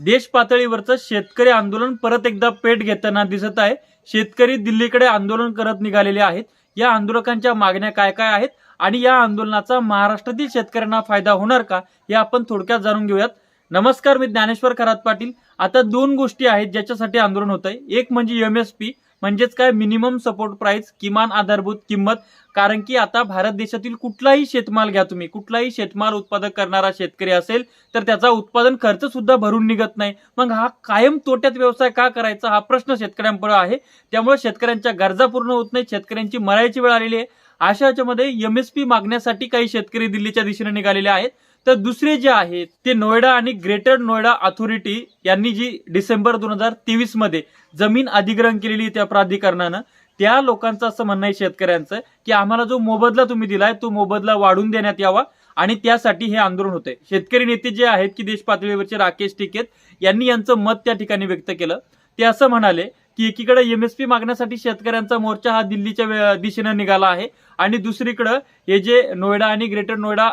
देश पातळीवरचं शेतकरी आंदोलन परत एकदा पेट घेताना दिसत आहे. शेतकरी दिल्लीकडे आंदोलन करत निघालेले आहेत. या आंदोलकांच्या मागण्या काय काय आहेत आणि या आंदोलनाचा महाराष्ट्रातील शेतकऱ्यांना फायदा होणार का हे आपण थोडक्यात जाणून घेऊयात. नमस्कार मी ज्ञानेश्वर खरात पाटील. आता दोन गोष्टी आहेत ज्याच्यासाठी आंदोलन होत आहे एक म्हणजे एम एस पी म्हणजेच काय मिनिमम सपोर्ट प्राइस किमान आधारभूत किंमत. कारण की आता भारत देशातील कुठलाही शेतमाल घ्या तुम्ही. कुठलाही शेतमाल उत्पादक करणारा शेतकरी असेल तर त्याचा उत्पादन खर्च सुद्धा भरून निघत नाही. मग हा कायम तोट्यात व्यवसाय का करायचा? हा प्रश्न शेतकऱ्यांपुढे आहे. त्यामुळे शेतकऱ्यांच्या गरजा पूर्ण होत नाही शेतकऱ्यांची मरायची वेळ आलेली आहे. अशा याच्यामध्ये एम एस पी मागण्यासाठी काही शेतकरी दिल्लीच्या दिशेने निघालेले आहेत. तर दुसरे जे आहेत ते नोएडा आणि ग्रेटर नोएडा अथॉरिटी यांनी जी डिसेंबर दोन हजार तेवीसमध्ये जमीन अधिग्रहण केलेली त्या प्राधिकरणानं त्या लोकांचं असं म्हणणं आहे शेतकऱ्यांचं की आम्हाला जो मोबदला तुम्ही दिलाय तो मोबदला वाढून देण्यात यावा आणि त्यासाठी हे आंदोलन होते शेतकरी नेते जे आहेत की देश पातळीवरचे राकेश टिकेत यांनी यांचं मत त्या ठिकाणी व्यक्त केलं. ते असं म्हणाले की एकीकडे एमएसपी मागण्यासाठी शेतकऱ्यांचा मोर्चा हा दिल्लीच्या दिशेनं निघाला आहे. आणि दुसरीकडं हे जे नोएडा आणि ग्रेटर नोएडा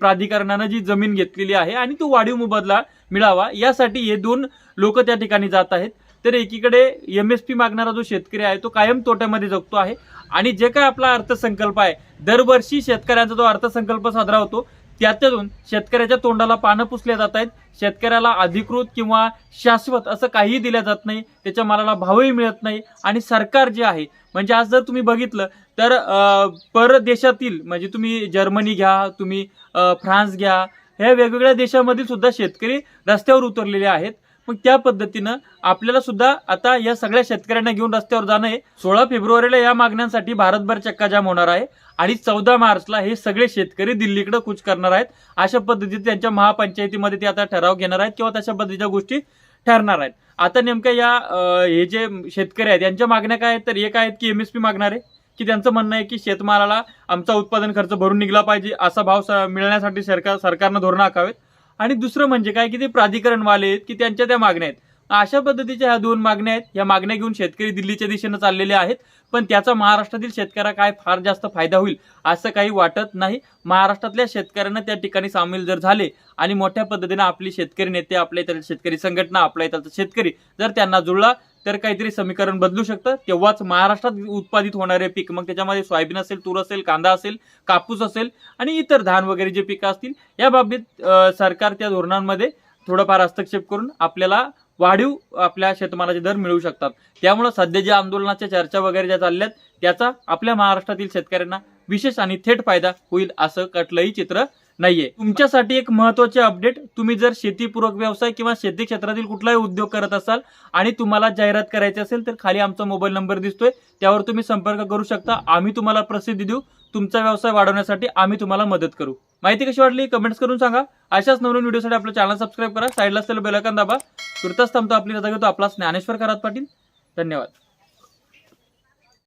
प्राधिकरणानं जी जमीन घेतलेली आहे आणि तो वाढीव मोबदला मिळावा यासाठी हे दोन लोक त्या ठिकाणी जात आहेत. तर एकीकडे एमएसपी मागणारा जो शेतकरी आहे तो कायम तोट्यामध्ये जगतो आहे. आणि जे काय आपला अर्थसंकल्प आहे दरवर्षी शेतकऱ्यांचा जो अर्थसंकल्प साजरा होतो त्यातून शेतकऱ्याच्या तोंडाला पानं पुसल्या जात आहेत. शेतकऱ्याला अधिकृत किंवा शाश्वत असं काहीही दिलं जात नाही. त्याच्या मालाला भावही मिळत नाही. आणि सरकार जे आहे म्हणजे आज जर तुम्ही बघितलं तर परदेशातील म्हणजे तुम्ही जर्मनी घ्या तुम्ही फ्रान्स घ्या ह्या वेगवेगळ्या देशामध्ये सुद्धा शेतकरी रस्त्यावर उतरलेले आहेत. मग त्या पद्धतीनं आपल्याला सुद्धा आता या सगळ्या शेतकऱ्यांना घेऊन रस्त्यावर जाणं आहे सोळा फेब्रुवारीला या मागण्यांसाठी भारतभर चक्काजाम होणार आहे. आणि चौदा मार्चला हे सगळे शेतकरी दिल्लीकडे कूच करणार आहेत. अशा पद्धतीत त्यांच्या महापंचायतीमध्ये ते आता ठराव घेणार आहेत किंवा तशा पद्धतीच्या गोष्टी ठरणार आहेत. आता नेमक्या या हे जे शेतकरी आहेत यांच्या मागण्या काय आहेत? तर एक आहेत की एमएसपी मागणार आहे की त्यांचं म्हणणं आहे की शेतमालाला आमचा उत्पादन खर्च भरून निघला पाहिजे असा भाव स- मिळण्यासाठी सरकार सरकारनं धोरणं आखावेत. आणि दुसरं म्हणजे काय की ते प्राधिकरणवाले आहेत की त्यांच्या त्या मागण्या आहेत. अशा पद्धतीच्या ह्या दोन मागण्या आहेत. या मागण्या घेऊन शेतकरी दिल्लीच्या दिशेनं चाललेले आहेत. पण त्याचा महाराष्ट्रातील शेतकऱ्या काय फार जास्त फायदा होईल असं काही वाटत नाही. महाराष्ट्रातल्या शेतकऱ्यांना त्या ठिकाणी सामील जर झाले आणि मोठ्या पद्धतीने आपली शेतकरी नेते आपल्या इतर शेतकरी संघटना आपल्या इथलचा शेतकरी जर त्यांना जुळला तर काहीतरी समीकरण बदलू शकतं. तेव्हाच महाराष्ट्रात उत्पादित होणारे पीक मग त्याच्यामध्ये सोयाबीन असेल तूर असेल कांदा असेल कापूस असेल आणि इतर धान वगैरे जे पिकं असतील या बाबतीत सरकार त्या धोरणांमध्ये थोडंफार हस्तक्षेप करून आपल्याला वाढीव आपल्या शेतमालाचे दर मिळू शकतात. त्यामुळे सध्या ज्या आंदोलनाच्या चर्चा वगैरे ज्या चालल्यात त्याचा आपल्या महाराष्ट्रातील शेतकऱ्यांना विशेष आणि थेट फायदा होईल असं कटलंही चित्र नाहीये. तुमच्यासाठी एक महत्त्वाचे अपडेट तुम्ही जर शेतीपूरक व्यवसाय किंवा शेती क्षेत्रातील कुठलाही उद्योग करत असाल आणि तुम्हाला जाहिरात करायची असेल तर खाली आमचा मोबाईल नंबर दिसतोय त्यावर तुम्ही संपर्क करू शकता. आम्ही तुम्हाला प्रसिद्धी देऊ. तुमचा व्यवसाय वाढवण्यासाठी आम्ही तुम्हाला मदत करू. माहिती कशी वाटली कमेंट्स करून सांगा. अशाच नवीन व्हिडिओसाठी आपलं चॅनल सबस्क्राईब करा. साईडला असलेलं बेलकन दाबा. तुर्तास थांबतो आपली रजा घेतो आपला ज्ञानेश्वर करात पाटील. धन्यवाद.